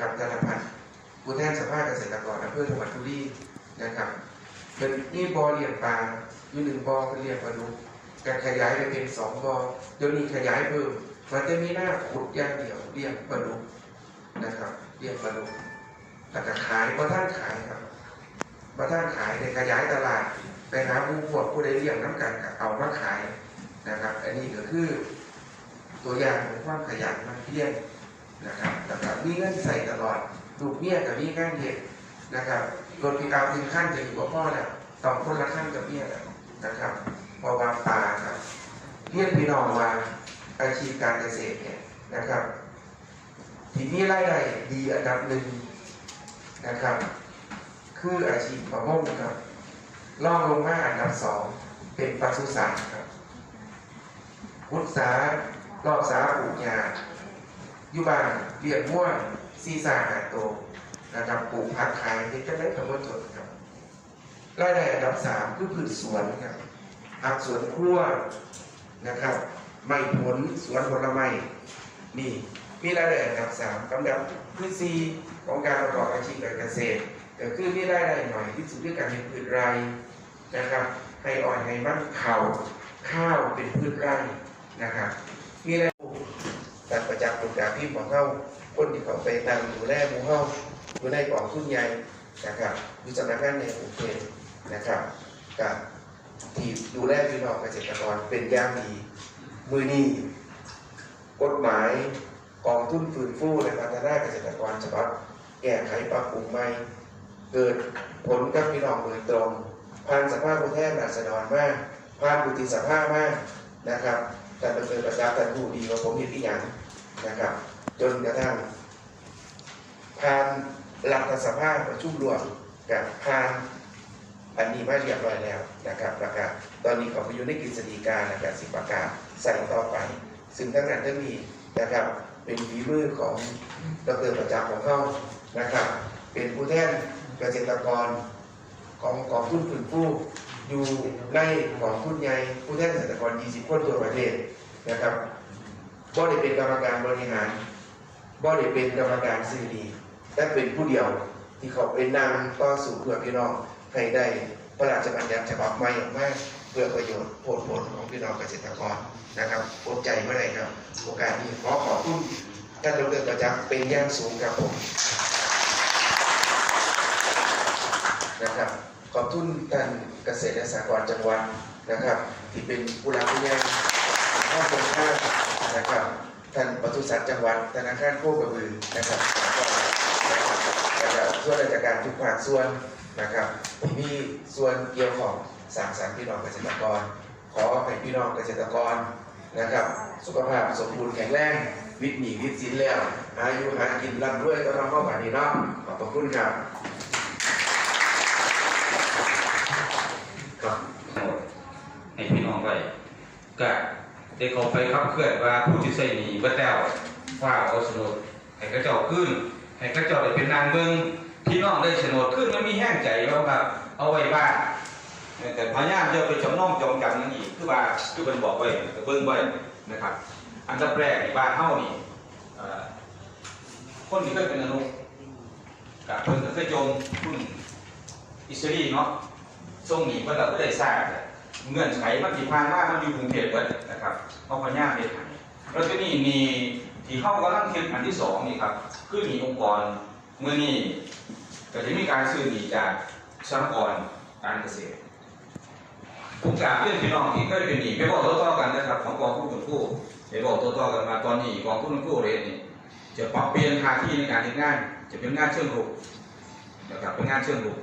นะครับธนพัฒน์ผู้แทนสภาเกษตรกรอำเภอจังหวัดบุรีนะครับเป็นนี่บอเลี้ยงปลาอยู่หนึ่งบอเป็นเลี้ยงปลาดุกการขยายไปเป็นสองบอเดี๋ยวนี้ขยายเพิ่มมันจะมีหน้าขุดย่างเดี่ยวเลี้ยงปลาดุกนะครับเลี้ยงปลาดุกแต่ก็ขายเพระท่านขายครับเพระท่านขายในขยายตลาดไปหาผู้พวกผู้ใดเลี้ยงน้ำกันเอามาขายนะครับ อันนี้ก็คือตัวอย่างของความขยันมันเพียร นะครับแล้วก็มีเงินใส่ตลอดลูกเมียกับมีงานเด็กนะครับรถพิการถึงขั้นจะอยู่กับพ่อแล้วต้องคนละขั้นกับเมียแล้วนะครับพอวางตาครับเพียรพี่น้องว่าอาชีพการเกษตรเนี่ยนะครับที่มีรายได้ดีอันดับหนึ่งนะครับ คืออาชีพประมงครับรองลงมาอันดับสองเป็นปศุสัตว์ครับพุทธารอบสาปลูกยา อยู่บ้านเลี้ยงม่วนซีซ่าหาโตนะครับปลูกผักขายที่จะได้คำว่าจดครับรายได้อันดับสามคือพืชสวนครับผักสวนครัวนะครับ ไม้ผลสวนผลไม้นี่มีรายได้อันดับสามลำดับที่สี่ของการประกอบอาชีพการเกษตรก็คือมีรายได้หน่อยที่สุดด้วยการเป็นพืชไร่นะครับให้อ่อนให้มันเข่าข้าวเป็นพืชไร่นะครับมีอะไการประจักษ์ผลกาพิมพ์ของเข้าคนที่เขาไปตามดูแลหมู่เข้าอยู่ในกองทุนใหญ่นะครับอยู่สำนักงานในกรุงเทพนะครับกับที่ดูแลพี่น้องเกษตรกรเป็นอย่างดี มือนี้กฎหมายกองทุนฟื้นฟูและพัฒนาเกษตรกรฉบับแก้ไขปรับปรุงใหม่เกิดผลกับพี่น้องโดยตรงผ่านสภาพผู้แทนราษฎรมากผ่านบุติสภาพมากนะครับแต่เป็นเป็นประชาธิปไตยผู้ดีกว่าผมเห็นอีกอย่าง นะครับ จนกระทั่งผ่านรัฐสภาพประชุมรวมกับผ่านอันนี้มาเรียบร้อยแล้วนะครับประกาศตอนนี้เขาไปอยู่ในกฤษฎีกานะครับสิบประกาศใส่ต่อไป ซึ่งทั้งนั้นทั้งนี้นะครับเป็นฝีมือของดรประจักษ์ของเขานะครับ เป็นผู้แทนเกษตรกรของกองทุนฟื้นฟูอยู่ในกองทุนใหญ่ผู้แทนเกษตรกร 20 คนทั่วประเทศนะครับ บ่ได้เป็นกรรมการบริหารบ่ได้เป็นกรรมการซื้อดีแต่เป็นผู้เดียวที่เขาเป็นนางต่อสู่เพื่อพี่น้องให้ได้พระราชบัญญัติฉบับใหม่ออกมาเพื่อประโยชน์ผลผลของพี่น้องเกษตรกรนะครับอดใจเมื่อไรครับ โอกาสนี้ขอขอบคุณท่านดรประจักษ์เป็นอย่างสูงครับผมนะครับขอบทุนท่านเกษตรและสหกรณ์จังหวัดนะครับ ที่เป็นผู้รับผู้ใหญ่ข้าคงข้า นะครับท่านปศุสัตว์จังหวัดธนาคารโคกระบือนะครับแล้วก็นะครับส่วนราชการทุกภาคส่วนนะครับที่มีส่วนเกี่ยวของสางสรรพี่น้องเกษตรกร ขอให้พี่น้องเกษตรกรนะครับ สุขภาพสมบูรณ์แข็งแรงวิตหนีวิตสินแล้วอายุหากินร่ำรวยก็ต้องเข้ามานี้เนาะขอบพระคุณครับครับให้พี่น้องไปก็ ได้เขาไปขับเคลื่อนว่าผู้ที่ใส่หนีเบัดแล้วว่าเอาโฉนดให้กระเจ้าขึ้นให้กระเจ้าได้เป็นนางเมืองพี่น้องได้โฉนดขึ้นมันมีแห้งใจแล้วครับเอาไว้บ้านแต่พญามจะไปจำนองจองจำนั่นอีกคือว่าคือเป็นบอกไว้เบิ่งไว้นะครับ อันดับแรกบ้านเฮานี่คนที่เคยเป็นอนุกับเพิ่นก็เคยจมหุ้นอิสราเอลเนาะส่งหนีเพื่อเราก็ได้ทราบเนี่ย เงื่อนไขมันที่ผ่านมามันอยู่กรุงเทพเบิดนะครับเพราะพญาเป็นหันแล้วที่นี่มีที่เข้ากำลังเทียนอันที่สองนี่ครับคือหนีองค์กรเมื่อนี้ก็จะมีการซื้อหนีจากสหกรณ์การเกษตรผมกราบเรียนพี่น้องที่เคยเป็นหนีไปบอกต่อๆกันนะครับของกองทุนเงินกู้ไปบอกต่อๆกันมาตอนนี้กองทุนเงินกู้เรทนี่จะปรับเปลี่ยนท่าที่ในการทำงาน จะเป็นงานเชิงรุกนะครับเป็นงานเชิงรุก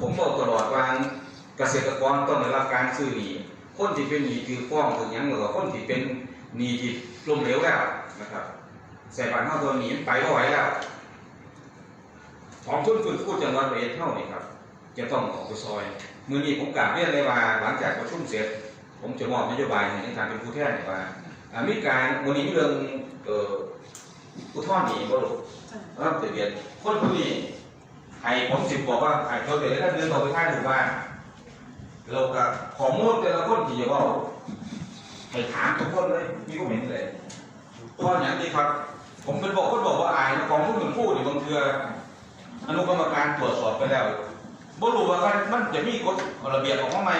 ผมบอกตลอดว่า เกษตรกรต้องได้รับการซื้อหนี้คนที่เป็นหนี้คือฟ้องถึงหยังหรือว่าคนที่เป็นหนี้ที่ล้มเหลวแล้วนะครับใส่บัตรเข้าตัวหนี้ไปก็ไหวแล้วของทุนฟื้นฟูจังหวัดระยองเท่านี่ครับ จะต้องออกไปซอยมือนี้ผมกราบเรียนเลยว่าหลังจากประชุมเสร็จ ผมจะมอบนโยบายในการเป็นผู้แทนเนี่ยว่าอ่ามีการวันนี้มีเรื่องเอ่ออุทธรณ์หนี้บ่ลูกรับทะเบียนคนผู้นี้ไอ้ผมสิบบอกว่าไอ้เขาเดี๋ยวถ้าเดินต่อไปท่าหมู่บ้าน เราก็ข้อมูลแต่ละคนที่จะเว่าให้ถามทุกคนเลยมีความเห็นเลยเพราะอย่างนี้ครับ ผมเป็นบอกคนบอกว่าอายนะของผู้อื่นพูดอยู่บางเทืออนุกรรมการตรวจสอบไปแล้วบ่รู้ว่ามันจะมีกฎระเบียบออกมาไหม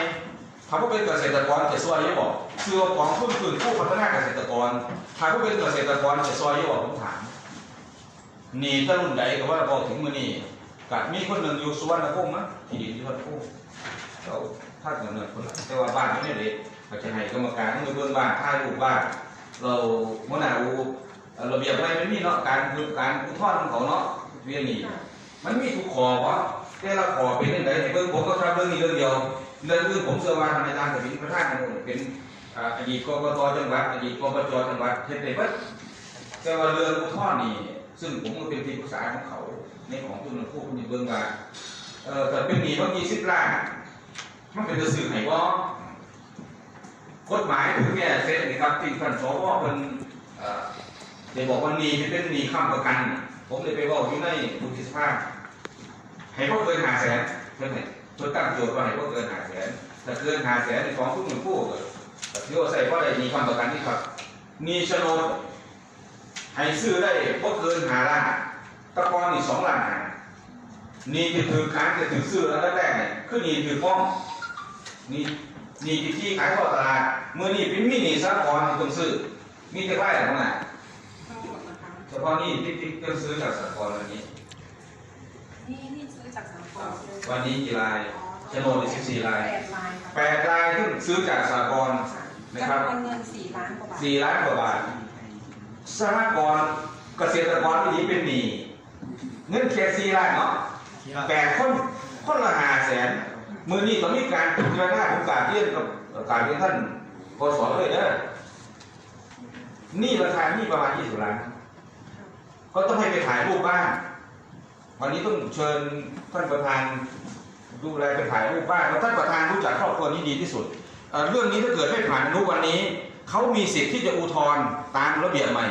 ถ้าผู้เป็นเกษตรกรจะซอยยี่บอกคือว่าของผู้อื่นผู้พัฒนาเกษตรกรถ้าผู้เป็นเกษตรกรจะซอยยี่บอกผมถามนี่ถ้ารุ่นใดก็ว่าบอกถึงมือนี่กับมีคนหนึ่งอยู่สุวรรณภูมินะที่ดินที่สุวรรณภูมิ เขาท่าเงินเงินคนแต่ว่าบ้านไม่ได้เลยเขาจะให้กรรมการต้องไปเบิ่งบ้านท่ายรูปบ้านเราเมื่อหนาอูเอ่อระเบียบอะไรไมันมีเนาะการการอุทธรณ์ของเขาเนาะเรื่องนี้มันมีทุกขอวะแต่ละขอเป็นเรื่องใดเบิ่งผมก็ทำเรื่องนี้เรื่องเดียวเรื่องอื่นผมเชื่อว่าทางอาจารย์กับประธานเนี่ยเป็นอดีตกกตจังหวัดอดีตกปจจังหวัดเฮ็ดได้เบิดแต่ว่าเรื่องอุทธรณ์นี่ซึ่งผมก็เป็นที่ปรึกษาของเขาในของตุนผู้คนในเบิ่งว่าเอ่อแต่เป็นหนี้บางทีสิบล้าน มันเป็นจะสื่อให้บ่กฎหมายถึงแก่เสร็จนี่ครับที่ท่านสวเพิ่นเดี๋ยวบอกว่านีที่เป็นนีข้ามประกัน ผมเลยไปบอกอยู่ในบุติสภาพให้พวกเกินหาแสนเพื่อนเพื่อตั้งโจทย์ว่าให้พวกเกินหาแสนถ้าเกินหาแสนในของทุกหนึ่งผู้เกิดที่ว่าใส่ว่าได้หนีข้ามประกันนี่ครับมีโฉนดให้ซื้อได้พวกเกินหาล้านตะกอนนี่สองล้านนี่จะถือค้างจะถือซื้อแล้วแรกเนี่ยคือนี่ถือฟ้อง นี่นี่ที่ที่ขายทอดตลาดเมื่อนี่เป็นมินิสากรที่ต้องซื้อมีแต่ไร่เท่านั้นทั้งหมดนะคะเฉพาะนี่ที่ที่ก็ซื้อจากสหกรณ์วันนี้นี่นี่ซื้อจากสังคมเลยวันนี้กี่รายโฉนดอีก14รายแปดลายค่ะแปดรายที่ซื้อจากสหกรณ์นะครับจำนวนเงินสี่ล้านกว่าบาทสี่ล้านกว่าบาทสหกรณ์เกษตรกรที่นี้เป็นหนี้เงินแค่สี่ล้านเนาะแปดคนคนละห้าแสน มือนี้ตองมีการพิจารณาของการเรียนกับการเรียนท่านกศเลยเด้อนี่ราคานี่ประมาณยี่สิบล้านก็ต้องให้ไปถ่ายรูปบ้าน วันนี้ต้องเชิญท่านประธานดูแลไปถ่ายรูปบ้านแล้วท่านประธานรู้จักครอบครัวนี้ดีที่สุด เรื่องนี้ถ้าเกิดไม่ผ่านอนุวันนี้เขามีสิทธิ์ที่จะอุทธรณ์ตามระเบียบใหม่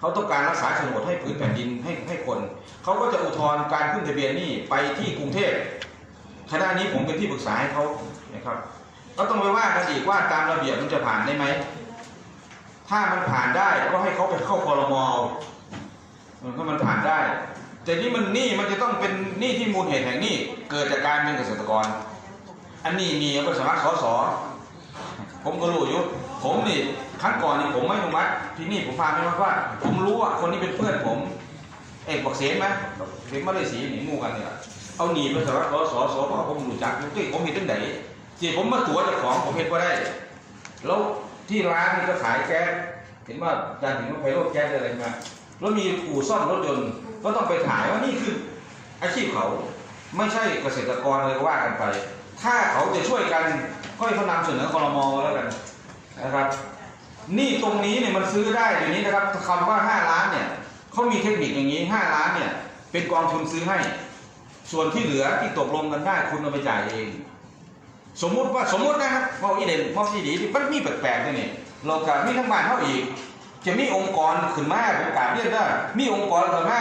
เขาต้องการรักษาโฉนดให้พื้นแผ่นดินให้ให้คนเขาก็จะอุทธรณ์การขึ้นทะเบียนนี้ไปที่กรุงเทพ คณะนี้ผมเป็นที่ปรึกษาให้เขานะครับ ก็ต้องไปว่ากันอีกว่าตามระเบียบมันจะผ่านได้ไหม ถ้ามันผ่านได้ก็ให้เขาไปเข้าคอรมอมันก็มันผ่านได้ แต่นี่มันหนี้มันจะต้องเป็นหนี้ที่มูลเหตุแห่งหนี้เกิดจากการเป็นเกษตรกร อันนี้มีเอาไปสมัครสสผมก็รู้อยู่ ผมนี่ครั้งก่อนนี่ผมไม่อนุมัติที่นี่ผมพาไม่มาว่า ผมรู้ว่าคนนี้เป็นเพื่อนผม เอกบอกเสียนไหมเสียนมาเลยสีหนีงูกันเนี่ย เอาหนีไปสมัครสสสเพราะผมรู้จักที่ผมเห็นตั้งไหนที่ผมมาตัวเจ้าของผมเห็นว่าได้ แล้วที่ร้านนี่ก็ขายแก๊สเห็นว่าอาจารย์เห็นว่าไพโรดแก๊สอะไรมาแล้วมีอู่ซ่อมรถยนต์ก็ต้องไปถ่ายว่านี่คืออาชีพเขาไม่ใช่เกษตรกรเลยก็ว่ากันไป ถ้าเขาจะช่วยกันก็ให้เขานำเสนอคอรมอแล้วกันนะครับ นี่ตรงนี้เนี่ยมันซื้อได้เดี๋ยวนี้นะครับคำว่า 5 ล้านเนี่ยเขามีเทคนิคอย่างนี้ 5 ล้านเนี่ยเป็นกองทุนซื้อให้ ส่วนที่เหลือที่ตกลงกันได้คุณเอาไปจ่ายเอง สมมุติว่าสมมุตินะครับว่าอีเดนว่าอีดีมันมีแปลกๆด้วยนี่เรากับมีทั้งบ้านเท่าอีก จะมีองค์กรขึ้นมาผมกาบเรียนได้มีองค์กรขึ้นมา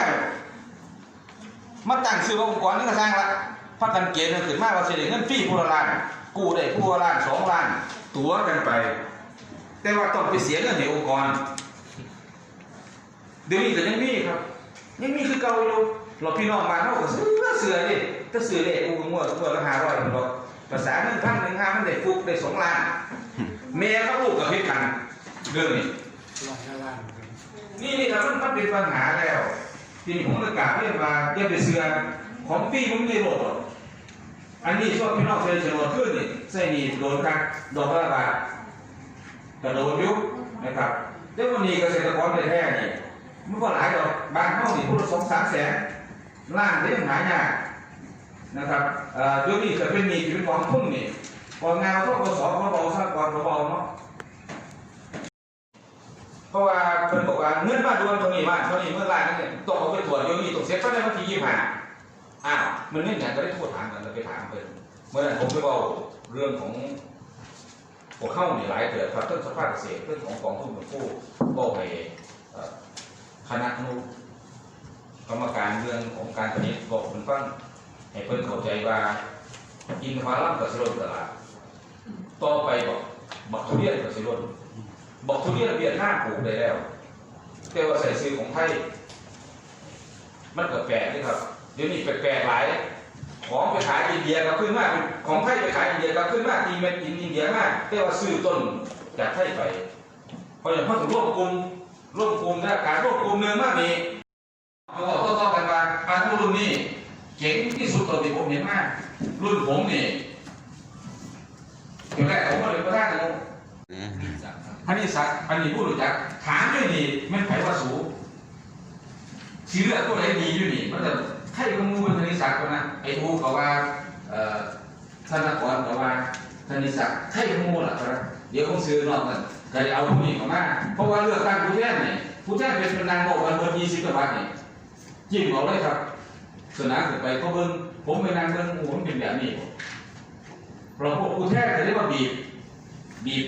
มาตั้งชื่อองค์กรนี่ก็สร้างละพักกันเกณฑ์ขึ้นมาว่าเสียเงินฟรีผู้ละล้านกู้ได้ผู้ละล้านสองล้าน ตัวกันไป แต่ว่าต้องไปเสียเงินให้องค์กรเดี๋ยวนี้ก็ยังมีครับ ยังมีคือเก่าอยู่ เราพี่น้องมาเท่ากับเสือเสือดิถ้าเสือเละกูงวดงวดละห้าร้อยหรอกภาษาหนึ่งพันหนึ่งห้ามันได้ฟุกได้สองล้านเมียกับลูกกับพี่กันเรื่องนี้นี่นี่ครับมันมันเป็นปัญหาแล้วทีนี้ผมเลยกล่าวเรียนว่าอย่าไปเสือของฟรีมันไม่โหลดหรอกอันนี้ช่วงพี่น้องเชิญชวนขึ้นนี่ใส่นี่โดนครับดอกละบาทกระโดดยุบนะครับเจ้าวันนี้เกษตรกรแท้ๆนี่มันก็หลายดอกบางห้องนี่พูดสองสามแสน ล่างได้ยงหายากนะครับเอ่อเดี๋ยวนี้จะเป็นหนี้ที่เป็นกองทุนนี่พองานเขาก็สอบเขาเบาซะก่อนเขาเบาเนาะเพราะว่าเพิ่นบอกว่าเงินมาดวนตรงนี้มาตรงนี้เมื่อไรนั่นเนี่ยต้องเอาไปตรวจเดี๋ยวนี้ต้องเสียค่าในวันที่ยี่ห้าอ้าวมันนี่เนี่ยก็ได้โทษถามกันแล้วไปถามเพิ่นเมื่อนั้นผมไปเว่าเรื่องของพวกเข้านี่หลายเดือนครับเรื่องสภาพเกษตรเรื่องของกองทุนเงินกู้ก็ไปคณะอนุ การเรื่องของการผลิตบอกเพิ่นฟังให้เพิ่นเข้าใจว่าอินทผลัมกับสิโรตลาดต่อไปบอกบักทุเรียนกับสิโรบอกทุเรียนเวียดนามปลูกได้แล้ว แต่ว่าใส่ซื้อของไทยมันก็แปลกนี่ครับเดี๋ยวนี้แปลกๆหลายของไปขายอินเดียก็ขึ้นมากของไทยไปขายอินเดียก็ขึ้นมากทีเม็ดอินอินเดียมากแต่ว่าซื้อต้นจากไทยไปเพราะอย่างพ่อถึงร่วมกลุ่มร่วมกลุ่มนะการร่วมกลุ่มหนึ่งมากมี เขาบอกต้องๆกันมาการทุรุ่นนี้เจ๋งที่สุดตอนที่ผมเห็นมาก รุ่นผมนี่อยู่แรกผมก็เลยประธานนะท่านนี้สักอันนี้ผู้รู้จัก ถามด้วยนี่ไมันไผว่าสูสีเลือดตัวไหนดีอยู่นี่มันจะใช่ขมูเป็นธนิสักคนนะไอ้ทูเขาว่าเอ่อธนกรเขาว่าธนิสักใช่ขมูล่ะครับเดี๋ยวคงซื้อนอกกันก็เลยเอาผู้นี้เข้ามาเพราะว่าเลือกตั้งผู้แทนนี่ผู้แทนเป็นเป็นนางโบกกันเบอร์ยี่สิบกว่าบาทนี่ จิ้มเอาเลยครับสนามขึ้นไปก็เบิ้งผมไปนั่งเบิ้งโอ้โหมันเป็นแบบนี้เราพวกผู้แทนจะเรียกว่าบีบ บีบ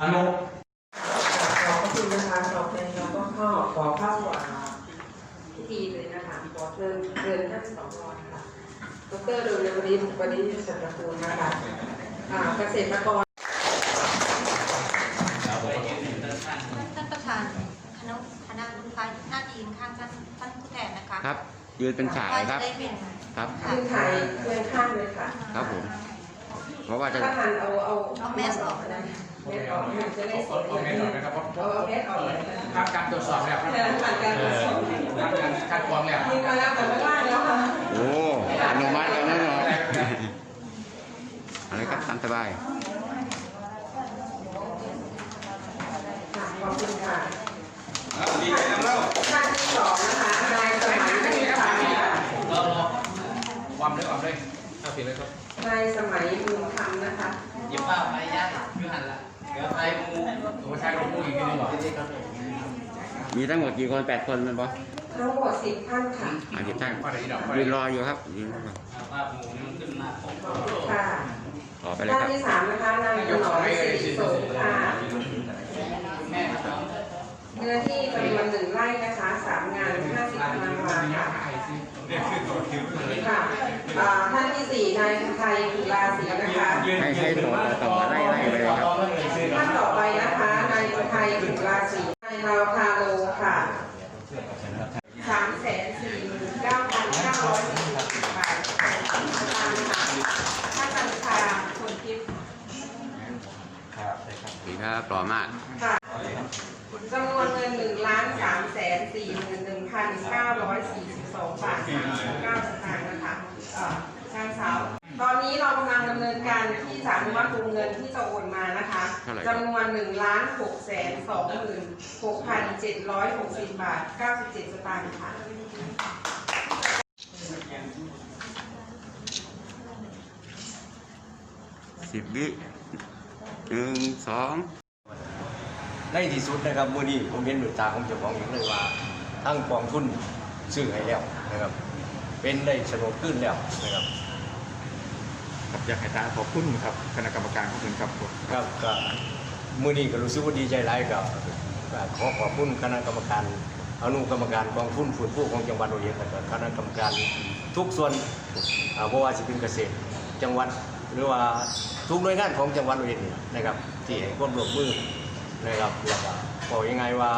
อนุขอบคุณนะคะต่อไปเราก็เข้าขอเข้าอ่าพิธีเลยนะคะขอเชิญเชิญท่านสองรอนค่ะดรดลวรินทร์วรินทร์สัตะกูลนะคะเกษตรกร ท่านประธานคณะคณะลูกค้าหน้าที่ข้างท่านท่านผู้แทนนะคะ ครับ ยืนเป็นฉายครับได้เป็นครับขึ้นไทยเพื่อนข้างเลยค่ะครับผม เพราะว่าจะ ถ้าทันเอาเอาเอาแมสออกนะเมสออกมันจะได้สดอย่างนี้เอาเอาเมสออกเลยรับการตรวจสอบแล้วแต่ผ่านการตรวจสอบรับการคัดกรองแล้วมีมาแล้วแต่ไม่ว่างแล้วค่ะโอ้อนุมัติแล้วนะเนาะอะไรครับตามสบายค่ะขอบคุณค่ะ ดีใจน้ำเล่า ท่านที่สองนะคะนายสมัยมูลธรรมค่ะ รอรอ วามเลยความเลยเอาผิดเลยครับนายสมัยมูลธรรมนะคะหยิบเป้าไปย่างยูหันละเดี๋ยวไปมูโอ้ใช่ลงมูอีกทีนึงเหรอมีทั้งหมดกี่คนแปดคนมันบอสทั้งหมดสิบท่านค่ะอาทิตย์ท่านว่าเดี๋ยวดอกยืนรออยู่ครับยืนรอว่ามูนี่มันขึ้นมาของขอบคุณค่ะต่อไปเลยท่านครับที่สามนะคะนายถนอมศรีสงค่ะแม่ครับเนื้อที่จำนวนหนึ่งไร่นะคะสามงานห้าสิบตารางวาค่ะค่ะ อ่าท่านที่สี่นายไทยกุลาศรีนะคะให้ให้ต่อต่อไล่ไล่ไปเลยครับท่านต่อไปนะคะนายไทยกุลาศรีนายราวคาโลค่ะสามแสนสี่หมื่นเก้าพันเก้าร้อยสี่สิบบาทตามค่ะท่านบัญชาคนทิพย์ดีครับต่อมากค่ะ จำนวนเงินหนึ่งล้านสามแสนสี่หมื่นหนึ่งพันเก้าร้อยสี่สิบสองบาทสามสิบเก้าสตางค์นะคะเอ่อนางสาว ตอนนี้เรากำลังดำเนินการที่จะอนุมัติวงเงินที่จะโอนมานะคะเท่าไหร่ครับจำนวนหนึ่งล้านหกแสนสองหมื่นหกพันเจ็ดร้อยหกสิบบาทเก้าสิบเจ็ดสตางค์ค่ะสิบวิหนึ่งสอง ในที่สุดนะครับมื่อนี้ผมเห็นด้วยตาของเจ้าของเองเลยว่าทั้งกองทุนซื้อให้แล้วนะครับ เป็นได้โฉนดขึ้นแล้วนะครับครับอยากให้ตาขอบคุณครับคณะกรรมการขอบคุณครับผมครับก็มื่อนี้ก็รู้สึกว่าดีใจหลายกับก็ขอขอบคุณคณะกรรมการอนุกรรมการกองทุนฟื้นฟูของจังหวัดอุบลและก็คณะกรรมการทุกส่วนอ่าบ่ว่าสิเป็นเกษตรจังหวัดหรือว่าทุกหน่วยงานของจังหวัดอุบลนี่นะครับที่ให้ความร่วมมือ นะครับแล้วก็บอกยังไงว่า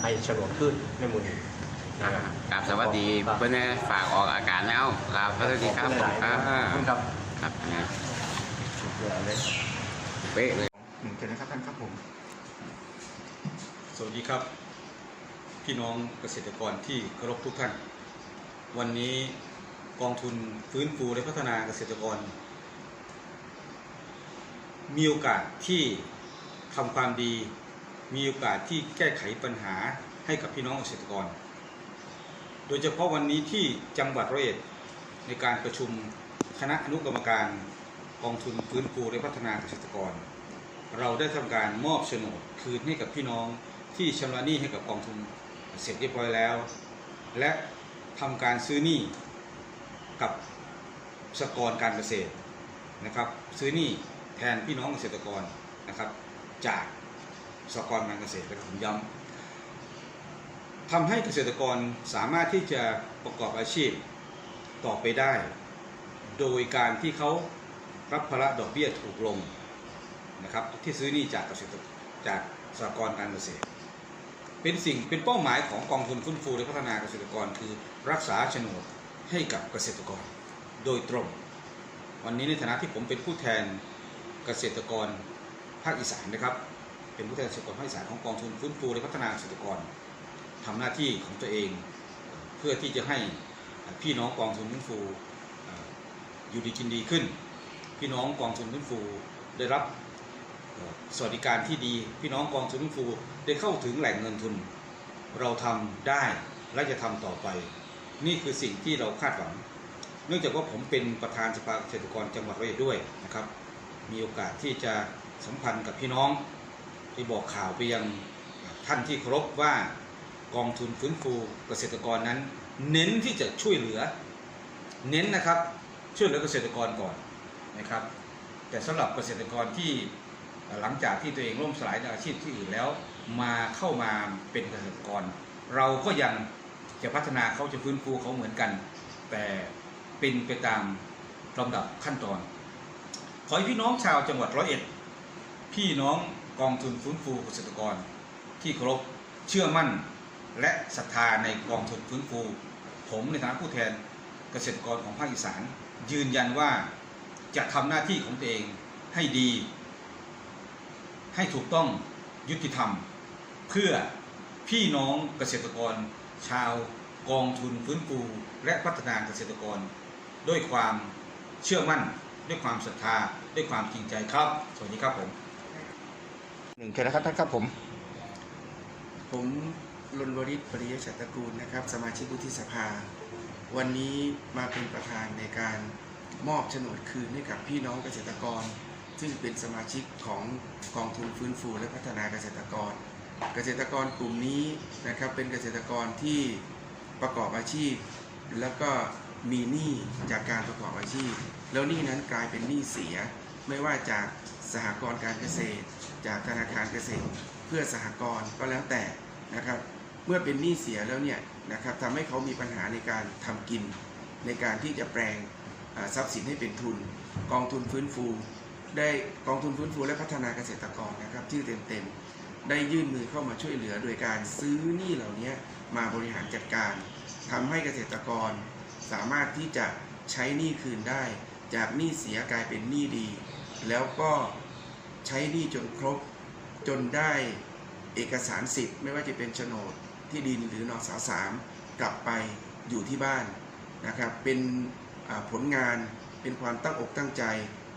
ให้โฉนดขึ้นในหมู่นี้นะครับกราบสวัสดีเพื่อนแม่ฝากออกอาการแล้วครับสวัสดีครับผมครับขอบคุณครับครับอันนี้สุดยอดเลยเป๊ะเลยหนึ่งเชิญนะครับท่านครับผม สวัสดีครับ พี่น้องเกษตรกรที่เคารพทุกท่าน วันนี้กองทุนฟื้นฟูและพัฒนาเกษตรกร มีโอกาสที่ ทำความดี มีโอกาสที่แก้ไขปัญหาให้กับพี่น้องเกษตรกร โดยเฉพาะวันนี้ที่จังหวัดร้อยเอ็ดในการประชุมคณะอนุกรรมการกองทุนฟื้นฟูและพัฒนาเกษตรกร เราได้ทำการมอบโฉนดคืนให้กับพี่น้องที่ชำระหนี้ให้กับกองทุนเสร็จเรียบร้อยแล้ว และทำการซื้อหนี้กับสกรณ์การเกษตรนะครับ ซื้อหนี้แทนพี่น้องเกษตรกรนะครับ จากสกรการเกษตรและผมย้ำทำให้เกษตรกรสามารถที่จะประกอบอาชีพต่อไปได้ โดยการที่เขารับภาระดอกเบี้ยถูกลงนะครับที่ซื้อนี่จากเกษตรจากสหกรณ์การเกษตร เป็นสิ่งเป็นเป้าหมายของกองทุนฟื้นฟูและพัฒนาเกษตรกรคือรักษาโฉนดให้กับเกษตรกรโดยตรง วันนี้ในฐานะที่ผมเป็นผู้แทนเกษตรกร ภาคอีสานนะครับ เป็นผู้แทนเกษตรกรภาคอีสานของกองทุนฟื้นฟูและพัฒนาเกษตรกรทำหน้าที่ของตัวเอง เพื่อที่จะให้พี่น้องกองทุนฟื้นฟูอยู่ดีกินดีขึ้น พี่น้องกองทุนฟื้นฟูได้รับสวัสดิการที่ดี พี่น้องกองทุนฟื้นฟูได้เข้าถึงแหล่งเงินทุน เราทำได้และจะทำต่อไป นี่คือสิ่งที่เราคาดหวัง เนื่องจากว่าผมเป็นประธานสภาเกษตรกรจังหวัดร้อยอ็ดด้วยนะครับ มีโอกาสที่จะ สัมพันธ์กับพี่น้องที่บอกข่าวไปยังท่านที่เคารพว่ากองทุนฟื้นฟูเกษตรกรนั้น เน้นที่จะช่วยเหลือ เน้นนะครับช่วยเหลือเกษตรกรก่อนนะครับ แต่สำหรับเกษตรกรที่หลังจากที่ตัวเองล่มสลายในอาชีพที่อื่นแล้ว มาเข้ามาเป็นเกษตรกร เราก็ยังจะพัฒนาเขาจะฟื้นฟูเขาเหมือนกัน แต่เป็นไปตามลำดับขั้นตอน ขอให้พี่น้องชาวจังหวัดร้อยเอ็ด พี่น้องกองทุนฟื้นฟูเกษตรกร ที่เคารพเชื่อมั่นและศรัทธาในกองทุนฟื้นฟู ผมในฐานะผู้แทนเกษตรกรของภาคอีสาน ยืนยันว่าจะทำหน้าที่ของตัวเองให้ดี ให้ถูกต้องยุติธรรม เพื่อพี่น้องเกษตรกร ชาวกองทุนฟื้นฟูและพัฒนาเกษตรกร ด้วยความเชื่อมั่น ด้วยความศรัทธา ด้วยความจริงใจครับ สวัสดีครับผม หนึ่งเชิญนะครับท่านครับผม ผมรณวริศปริยชัตตระกูลนะครับ สมาชิกวุฒิสภา วันนี้มาเป็นประธานในการมอบโฉนดคืนให้กับพี่น้องเกษตรกร ซึ่งเป็นสมาชิกของกองทุนฟื้นฟูและพัฒนาเกษตรกร เกษตรกรกลุ่มนี้นะครับเป็นเกษตรกรที่ประกอบอาชีพ แล้วก็มีหนี้จากการประกอบอาชีพ แล้วหนี้นั้นกลายเป็นหนี้เสียไม่ว่าจาก สหกรณ์การเกษตร จากธนาคารเกษตร เพื่อสหกรณ์ก็แล้วแต่นะครับ เมื่อเป็นหนี้เสียแล้วเนี่ยนะครับทำให้เขามีปัญหาในการทำกิน ในการที่จะแปลงทรัพย์สินให้เป็นทุน กองทุนฟื้นฟู ได้กองทุนฟื้นฟูและพัฒนาเกษตรกรนะครับชื่อเต็มๆได้ยื่นมือเข้ามาช่วยเหลือโดยการซื้อหนี้เหล่านี้มาบริหารจัดการทำให้เกษตรกรสามารถที่จะใช้หนี้คืนได้ จากหนี้เสียกลายเป็นหนี้ดี แล้วก็ใช้หนี้จนครบจนได้เอกสารสิทธิ์ ไม่ว่าจะเป็นโฉนดที่ดินหรือนอสสามกลับไปอยู่ที่บ้านนะครับ เป็นผลงานเป็นความตั้งอกตั้งใจ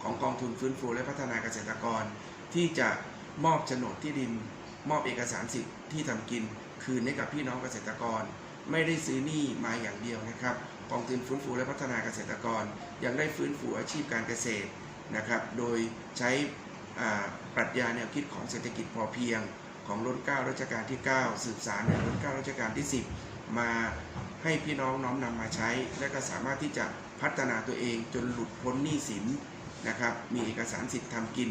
ของกองทุนฟื้นฟูและพัฒนาเกษตรกร ที่จะมอบโฉนดที่ดิน มอบเอกสารสิทธิ์ที่ทำกิน คืนให้กับพี่น้องเกษตรกร ไม่ได้ซื้อหนี้มาอย่างเดียวนะครับกองทุนฟื้นฟูและพัฒนาเกษตรกร ยังได้ฟื้นฟูอาชีพการเกษตร นะครับ โดยใช้ปรัชญาแนวคิดของเศรษฐกิจพอเพียงของรุ่นเก้ารัชกาลที่ 9 สืบสารในรุ่นเก้ารัชกาลที่ 10 มาให้พี่น้องน้อมนำมาใช้ และก็สามารถที่จะพัฒนาตัวเองจนหลุดพ้นหนี้สินนะครับ มีเอกสารสิทธิ์ทำกิน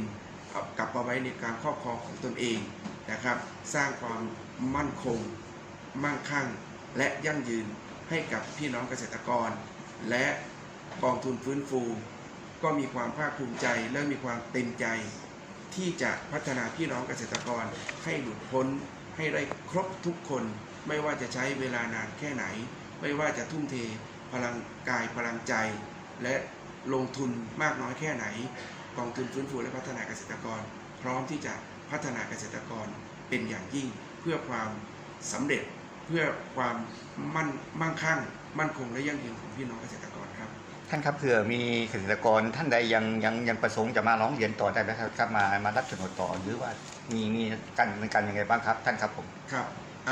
กลับมาไว้ในการครอบครองของตนเองนะครับ สร้างความมั่นคง มั่งคั่ง และยั่งยืนให้กับพี่น้องเกษตรกร และกองทุนฟื้นฟู ก็มีความภาคภูมิใจและมีความเต็มใจที่จะพัฒนาพี่น้องเกษตรกรให้หลุดพ้นให้ได้ครบทุกคน ไม่ว่าจะใช้เวลานานแค่ไหน ไม่ว่าจะทุ่มเทพลังกายพลังใจ และลงทุนมากน้อยแค่ไหน กองทุนฟื้นฟูและพัฒนาเกษตรกร พร้อมที่จะพัฒนาเกษตรกรเป็นอย่างยิ่งเพื่อความสำเร็จเพื่อความมั่นมั่งคั่ง มั่นคงและยั่งยืนของพี่น้องเกษตรกร ท่านครับเผื่อมีเกษตรกรท่านใดยังยังยังประสงค์จะมาร้องเรียนต่อได้ไหมครับครับมามารับโฉนดต่อหรือว่ามีมีการเนินการยังไงบ้างครับ ท่านครับผมครับเ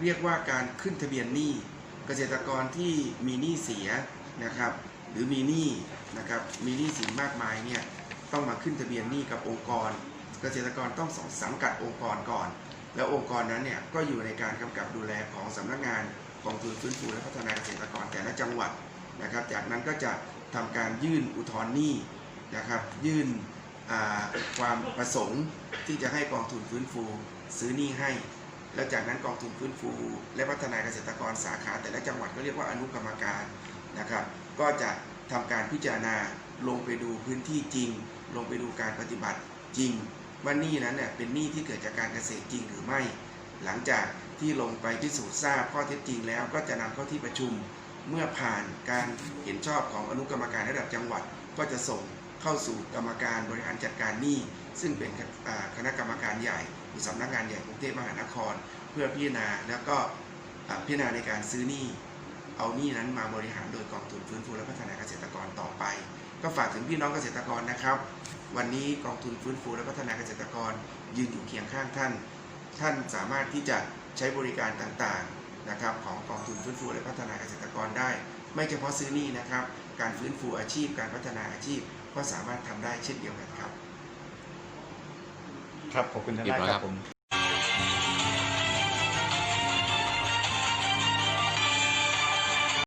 เรียกว่าการขึ้นทะเบียนหนี้เกษตรกรที่มีหนี้เสียนะครับ หรือมีหนี้นะครับมีหนี้สินมากมายเนี่ยต้องมาขึ้นทะเบียนหนี้กับองค์กร เกษตรกรต้องสังกัดองค์กรก่อน แล้วองค์กรนั้นเนี่ยก็อยู่ในการกำกับดูแลของสำนักงานกองทุนฟื้นฟูและพัฒนาเกษตรกรแต่ละจังหวัด นะครับ จากนั้นก็จะทำการยื่นอุทธรณ์หนี้นะครับ ยื่นความประสงค์ที่จะให้กองทุนฟื้นฟูซื้อหนี้ให้ แล้วจากนั้นกองทุนฟื้นฟู และพัฒนาเกษตรกรสาขา แต่ละจังหวัดก็เรียกว่าอนุกรรมการนะครับ ก็จะทำการพิจารณาลงไปดูพื้นที่จริง ลงไปดูการปฏิบัติจริงว่าหนี้นั้นเนี่ยเป็นหนี้ที่เกิดจากการเกษตรจริงหรือไม่ หลังจากที่ลงไปพิสูจน์ทราบข้อเท็จจริงแล้วก็จะนำเข้าที่ประชุม เมื่อผ่านการเห็นชอบของอนุกรรมการระดับจังหวัด ก็จะส่งเข้าสู่กรรมการบริหารจัดการหนี้ซึ่งเป็นคณะกรรมการใหญ่อยู่สำนักงานใหญ่กรุงเทพมหานคร เพื่อพิจารณาแล้วก็พิจารณาในการซื้อหนี้เอาหนี้นั้นมาบริหารโดยกองทุนฟื้นฟูและพัฒนาเกษตรกรต่อไป ก็ฝากถึงพี่น้องเกษตรกรนะครับ วันนี้กองทุนฟื้นฟูและพัฒนาเกษตรกรยืนอยู่เคียงข้างท่าน ท่านสามารถที่จะใช้บริการต่างๆ นะครับของกองทุนฟื้นฟูและพัฒนาเกษตรกรได้ ไม่เฉพาะซื้อนี่นะครับ การฟื้นฟูอาชีพ การพัฒนาอาชีพ ก็สามารถทำได้เช่นเดียวกันครับ ครับขอบคุณทนายเรียบร้อยครับผม